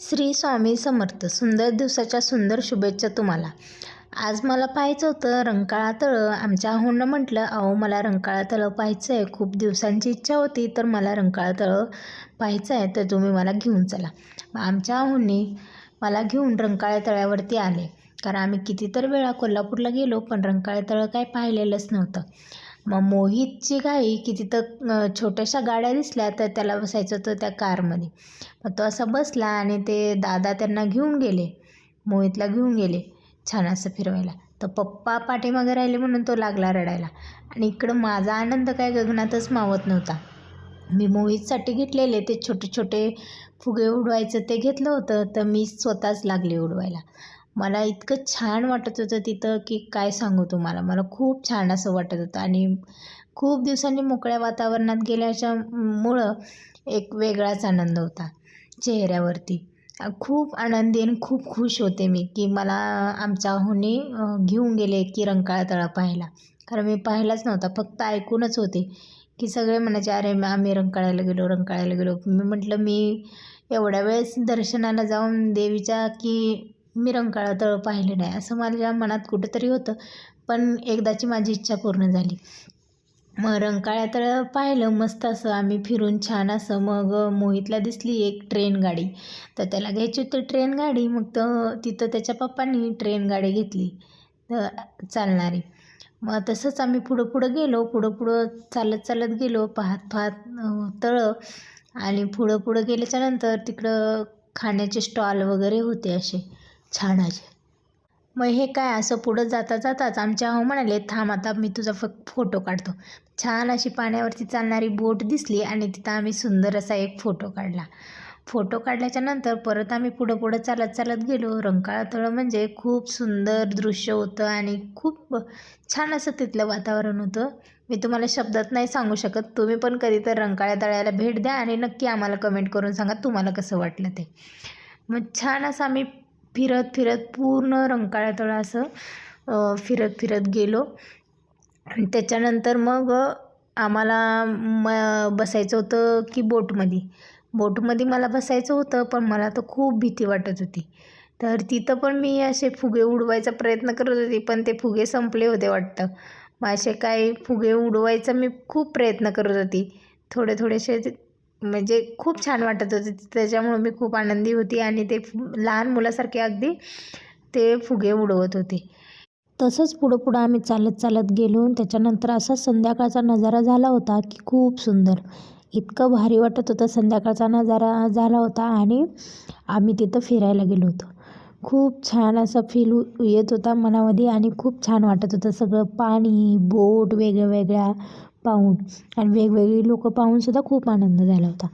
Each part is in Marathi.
श्री स्वामी समर्थ. सुंदर दिवसाच्या सुंदर शुभेच्छा तुम्हाला. आज मला पाहायचं होतं रंकाळा तळं. आमच्या आहोंनं म्हटलं अहो मला रंकाळा तळं पाहायचं आहे खूप दिवसांची इच्छा होती तर मला रंकाळा तळं पाहायचं आहे तर तुम्ही मला घेऊन चला. आमच्या आहोंनी मला घेऊन रंकाळ्या तळ्यावरती आले. कारण आम्ही कितीतर वेळा कोल्हापूरला गेलो पण रंकाळ्या तळं काय पाहिलेलंच नव्हतं. मग मोहितची घाई की तिथं छोट्याशा गाड्या दिसल्या तर त्याला बसायचं होतं त्या कारमध्ये. मग तो असा बसला आणि ते दादा त्यांना घेऊन गेले. मोहितला घेऊन गेले छान असं फिरवायला. तर पप्पा पाठीमागे राहिले म्हणून तो लागला रडायला. आणि इकडं माझा आनंद काय गगनातच मावत नव्हता. मी मोहितसाठी घेतलेले ते छोटे छोटे फुगे उडवायचं ते घेतलं होतं तर मी स्वतःच लागले उडवायला. मला इतकं छान वाटत होतं तिथं की काय सांगू तुम्हाला? मला खूप छान असं वाटत होतं. आणि खूप दिवसांनी मोकळ्या वातावरणात गेल्याच्या मुळं एक वेगळाच आनंद होता चेहऱ्यावरती. खूप आनंदी आणि खूप खुश होते मी की मला आमच्या होनी घेऊन गेले की रंकाळा तळा पाहायला. कारण मी पाहिलाच नव्हता फक्त ऐकूनच होते की सगळे म्हणायचे अरे आम्ही रंकाळ्याला गेलो रंकाळ्याला गेलो. मी म्हटलं मी एवढ्या वेळेस दर्शनाला जाऊन देवीच्या की मी रंकाळा तळ पाहिलं नाही असं माझ्या मनात कुठंतरी होतं. पण एकदाची माझी इच्छा पूर्ण झाली. मग रंकाळ्या तळ पाहिलं मस्त असं आम्ही फिरून छान असं मग मोहितला दिसली एक ट्रेन गाडी. तर त्याला घ्यायची होती ट्रेन गाडी मग तर तिथं त्याच्या पप्पांनी ट्रेन गाडी घेतली. तर चालणारी. मग तसंच आम्ही पुढं पुढं गेलो पुढं पुढं चालत चालत गेलो पाहत पाहत तळं आणि पुढं पुढं गेल्याच्यानंतर तिकडं खाण्याचे स्टॉल वगैरे होते असे. छान असे मग हे काय असं पुढं जाता जाताच आमच्या हो म्हणाले थांब आता मी तुझा फक्त फोटो काढतो. छान अशी पाण्यावरती चालणारी बोट दिसली आणि तिथं आम्ही सुंदर असा एक फोटो काढला. फोटो काढल्याच्या नंतर परत आम्ही पुढं पुढं चालत चालत गेलो. रंकाळा तळं म्हणजे खूप सुंदर दृश्य होतं आणि खूप छान असं तिथलं वातावरण होतं. मी तुम्हाला शब्दात नाही सांगू शकत. तुम्ही पण कधी तर रंकाळ्या तळ्याला भेट द्या आणि नक्की आम्हाला कमेंट करून सांगा तुम्हाला कसं वाटलं ते. मग छान असं आम्ही फिरत फिरत पूर्ण रंकाळा असं फिरत फिरत गेलो. त्याच्यानंतर मग आम्हाला म बसायचं होतं की बोटमध्ये बोटमध्ये मला बसायचं होतं पण मला तर खूप भीती वाटत होती. तर तिथं पण मी असे फुगे उडवायचा प्रयत्न करत होते पण ते फुगे संपले होते वाटतं. मग असे काही फुगे उडवायचा मी खूप प्रयत्न करत होती. थोडे थोडेसे म्हणजे खूप छान वाटत होते. त्याच्यामुळं मी खूप आनंदी होती आणि ते लहान मुलासारखे अगदी ते फुगे उडवत होते. तसंच पुढं पुढं आम्ही चालत चालत गेलो. त्याच्यानंतर असा संध्याकाळचा नजारा झाला होता की खूप सुंदर. इतकं भारी वाटत होतं संध्याकाळचा नजारा झाला होता आणि आम्ही तिथं फिरायला गेलो होतो. खूप छान असा फील येत होता मनामध्ये आणि खूप छान वाटत होतं. सगळं पाणी बोट वेगळ्या वेगळ्या पाहून. आणि वेगवेगळी लोकं पाहूनसुद्धा खूप आनंद झाला होता.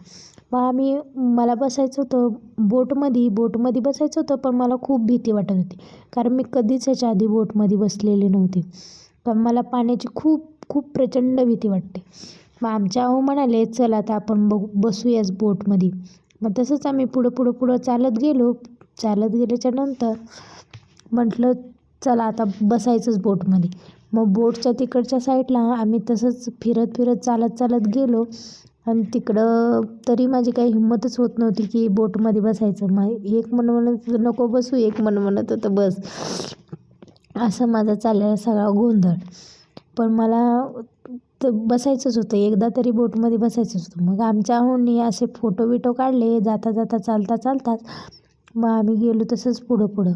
मग आम्ही मला बसायचं होतं बोटमध्ये बोटमध्ये बसायचं होतं पण मला खूप भीती वाटत होती. कारण मी कधीच ह्याच्या आधी बोटमध्ये बसलेले नव्हते. पण मला पाण्याची खूप खूप प्रचंड भीती वाटते. मग आमच्या अहो म्हणाले चल आता आपण बघू बसूयाच बोटमध्ये. मग तसंच आम्ही पुढं पुढं पुढं चालत गेलो. चालत गेल्याच्यानंतर म्हटलं चला आता बसायचंच बोटमध्ये. मग बोटच्या तिकडच्या साईडला आम्ही तसंच फिरत फिरत चालत चालत गेलो. आणि तिकडं तरी माझी काही हिंमतच होत नव्हती की बोटमध्ये बसायचं. मग एक मन म्हणत नको बसू. एक मन म्हणत होतं बस. असं माझा चाललेला सगळा गोंधळ. पण मला तर बसायचंच होतं. एकदा तरी बोटमध्ये बसायचंच होतं. मग आमच्या होणी असे फोटो बिटो काढले. जाता जाता चालता चालताच. मग आम्ही गेलो तसंच पुढं पुढं.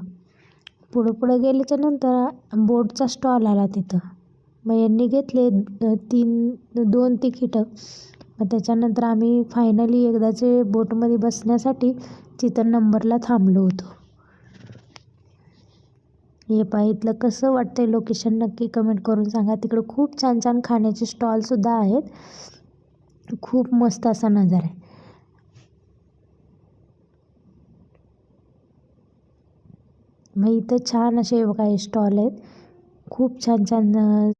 पुढं पुढं गेल्याच्यानंतर बोटचा स्टॉल आला तिथं. मग यांनी घेतले तीन दोन तिकीटं. मग त्याच्यानंतर आम्ही फायनली एकदाचे बोटमध्ये बसण्यासाठी तिथं नंबरला थांबलो होतो. हे पहा इथलं कसं वाटतंय लोकेशन नक्की कमेंट करून सांगा. तिकडं खूप छान छान खाण्याचे स्टॉलसुद्धा आहेत. खूप मस्त असा नजारा आहे. मग इथं छान असे बघा हे स्टॉल आहेत. खूप छान छान